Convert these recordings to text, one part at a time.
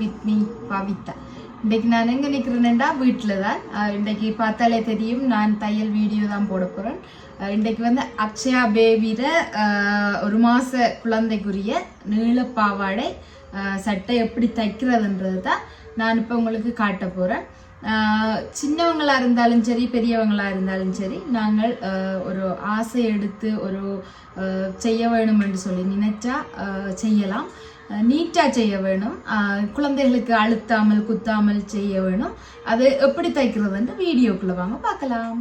With me Pavitha. இன்றைக்கு நான் எங்கே நிற்கிறேன்னா வீட்டில் தான் இன்றைக்கு பார்த்தாலே தெரியும் நான் தையல் வீடியோ தான் போட போகிறேன் இன்றைக்கு வந்து அக்ஷயா பேபியில் ஒரு மாத குழந்தைக்குரிய நீள பாவாடை சட்டை எப்படி தைக்கிறதுன்றது தான் நான் இப்போ உங்களுக்கு காட்ட போகிறேன் சின்னவங்களாக இருந்தாலும் சரி பெரியவங்களாக இருந்தாலும் சரி நாங்கள் ஒரு ஆசை எடுத்து ஒரு செய்ய வேணும் என்று சொல்லி நினைச்சா செய்யலாம். நீட்டாக செய்ய வேணும். குழந்தைகளுக்கு அழுத்தாமல் குத்தாமல் செய்ய வேணும். அது எப்படி தைக்கிறதுன்னு வீடியோக்குள்ளே வாங்க பார்க்கலாம்.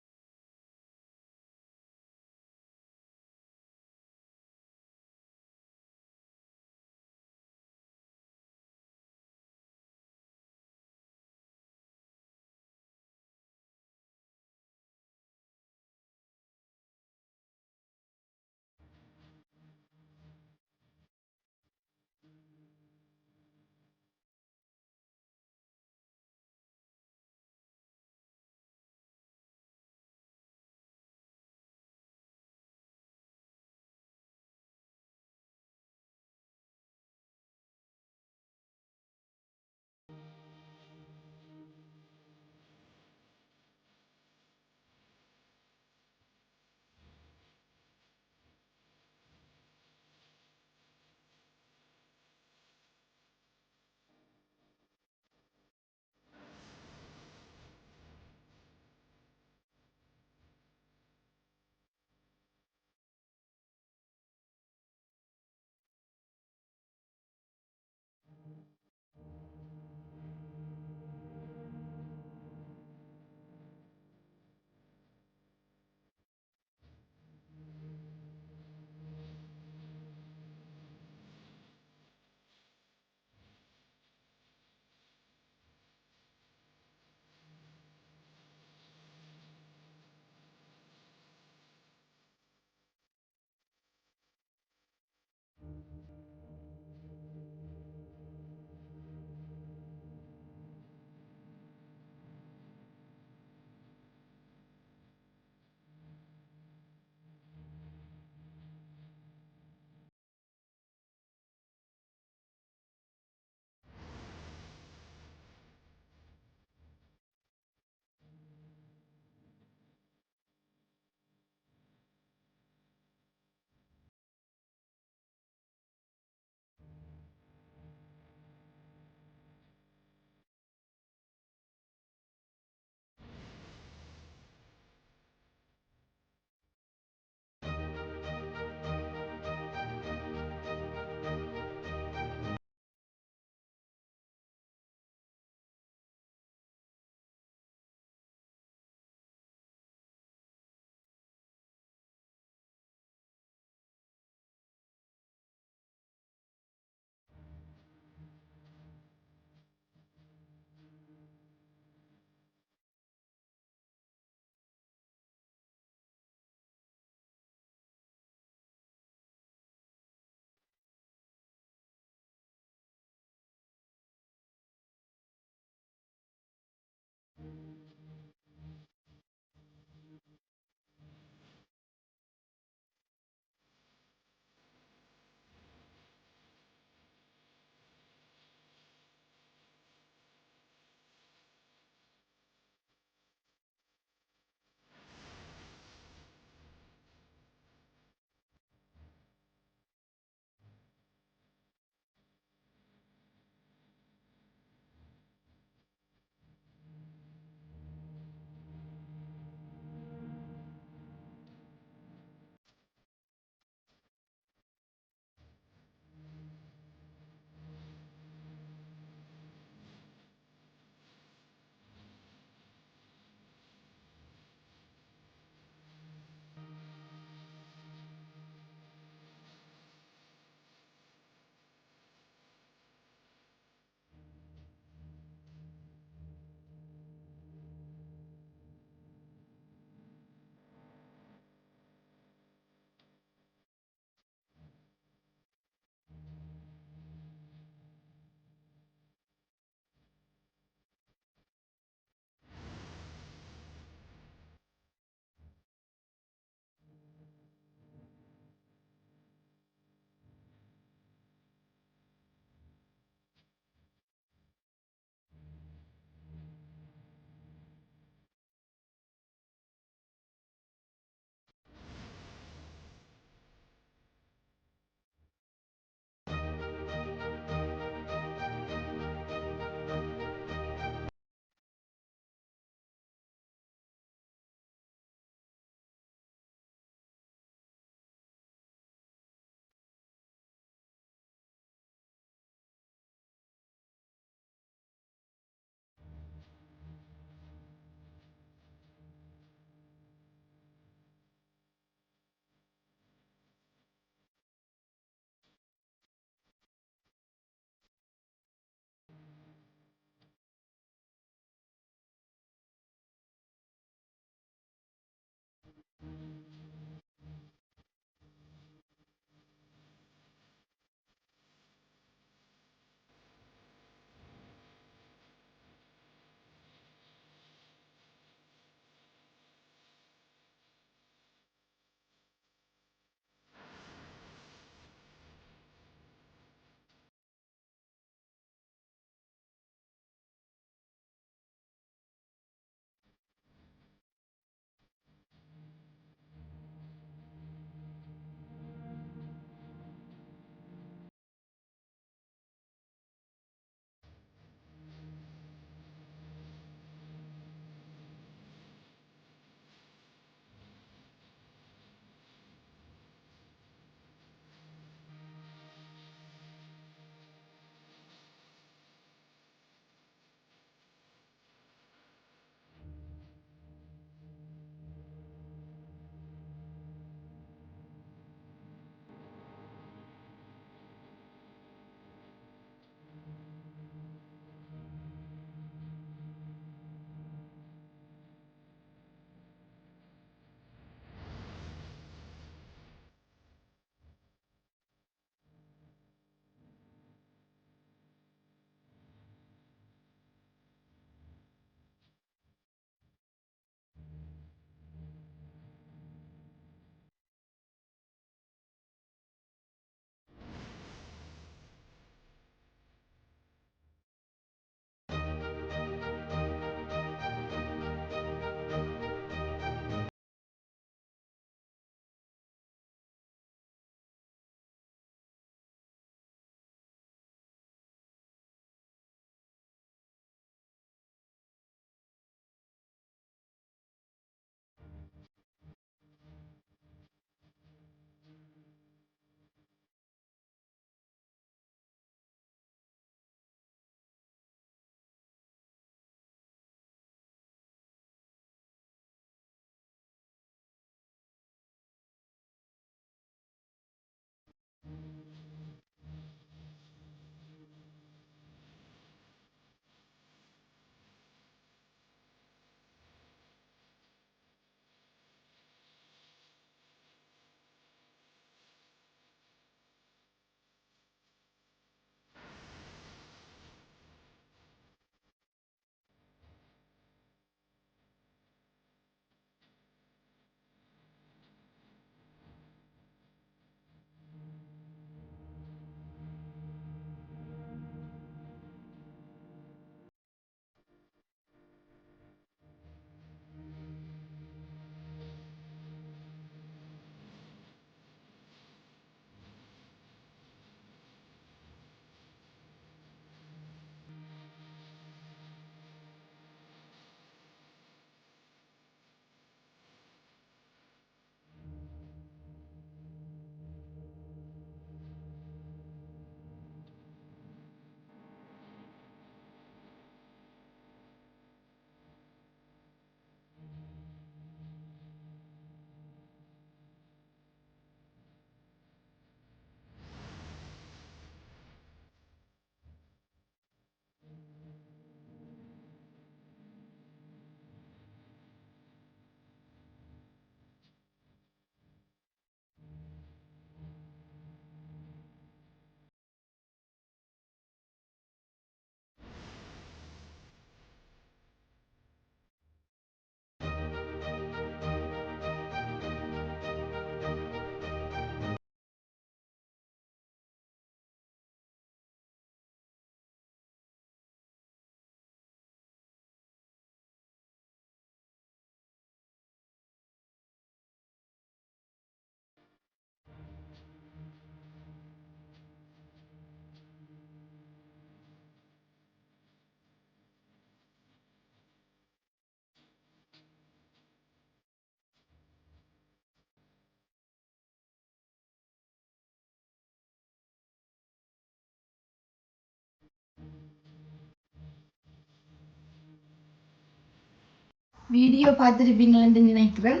வீடியோ பார்த்துருப்பீங்களேன்னு நினைக்கிறேன்.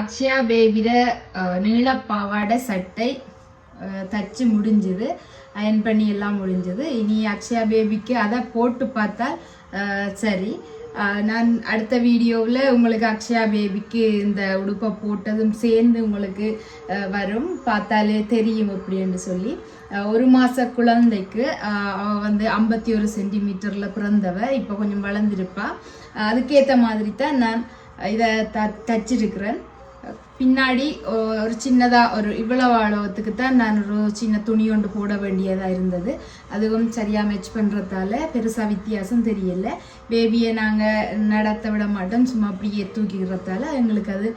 அக்ஷயா பேபியிட நீளப்பாவாடை நீள பாவாடை சட்டை தச்சு முடிஞ்சுது. அயன் பண்ணி எல்லாம் முடிஞ்சது. இனி அக்ஷயா பேபிக்கு அதை போட்டு பார்த்தால் சரி. நான் அடுத்த வீடியோவில் உங்களுக்கு அக்ஷயா பேபிக்கு இந்த உடுப்பை போட்டதும் சேர்ந்து உங்களுக்கு வரும். பார்த்தாலே தெரியும் அப்படின்னு சொல்லி. ஒரு மாத குழந்தைக்கு அவள் வந்து ஐம்பத்தி ஒரு சென்டிமீட்டரில் பிறந்தவ. இப்போ கொஞ்சம் வளர்ந்துருப்பாள் அதுக்கேற்ற மாதிரி தான் நான் இதை த தச்சிருக்கிறேன். பின்னாடி ஒரு சின்னதாக ஒரு இவ்வளவு அளவுத்துக்கு தான் நான் ஒரு சின்ன துணி ஒன்று போட வேண்டியதாக இருந்தது. அதுவும் சரியாக மேட்ச் பண்ணுறதால பெருசாக வித்தியாசம் தெரியலை. பேபியை நாங்கள் நடத்த விட மாட்டோம். சும்மா அப்படியே தூக்கிக்கிறதால எங்களுக்கு அது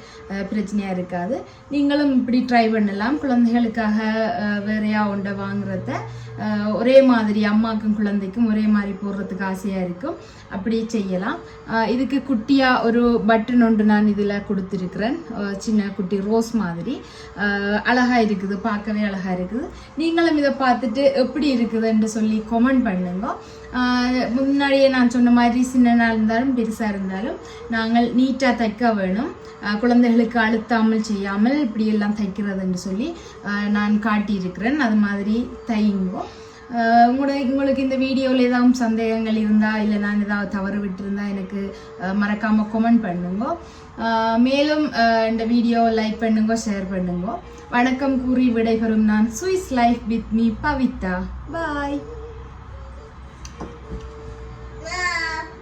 பிரச்சனையாக இருக்காது. நீங்களும் இப்படி ட்ரை பண்ணலாம். குழந்தைகளுக்காக வேறையாக வேறையா ஒன்றை வாங்குறத ஒரே மாதிரி அம்மாக்கும் குழந்தைக்கும் ஒரே மாதிரி போடுறதுக்கு ஆசையாக இருக்கும். அப்படி செய்யலாம். இதுக்கு குட்டியாக ஒரு பட்டன் ஒன்று நான் இதில் கொடுத்துருக்குறேன். சின்ன சின்ன குட்டி ரோஸ் மாதிரி. அழகாக இருக்குது பார்க்கவே அழகாக இருக்குது. நீங்களும் இதை பார்த்துட்டு எப்படி இருக்குதுன்னு சொல்லி கமெண்ட் பண்ணுங்க. முன்னாடியே நான் சொன்ன மாதிரி சின்னனா இருந்தாலும் பெருசாக இருந்தாலும் நாங்கள் நீட்டாக தைக்க வேணும். குழந்தைகளுக்கு அழுத்தாமல் செய்யாமல் இப்படியெல்லாம் தைக்கிறதுன்னு சொல்லி நான் காட்டியிருக்கிறேன். அது மாதிரி தையுங்கோ. உங்களுக்கு உங்களுக்கு இந்த வீடியோவில் ஏதாவது சந்தேகங்கள் இருந்தால் இல்லை நான் ஏதாவது தவறு விட்டுருந்தா எனக்கு மறக்காமல் கொமெண்ட் கமெண்ட் பண்ணுங்க. மேலும் இந்த வீடியோ லைக் பண்ணுங்க ஷேர் பண்ணுங்க. வணக்கம் கூறி விடைபெறும் நான் Swiss life with me Pavitha. Bye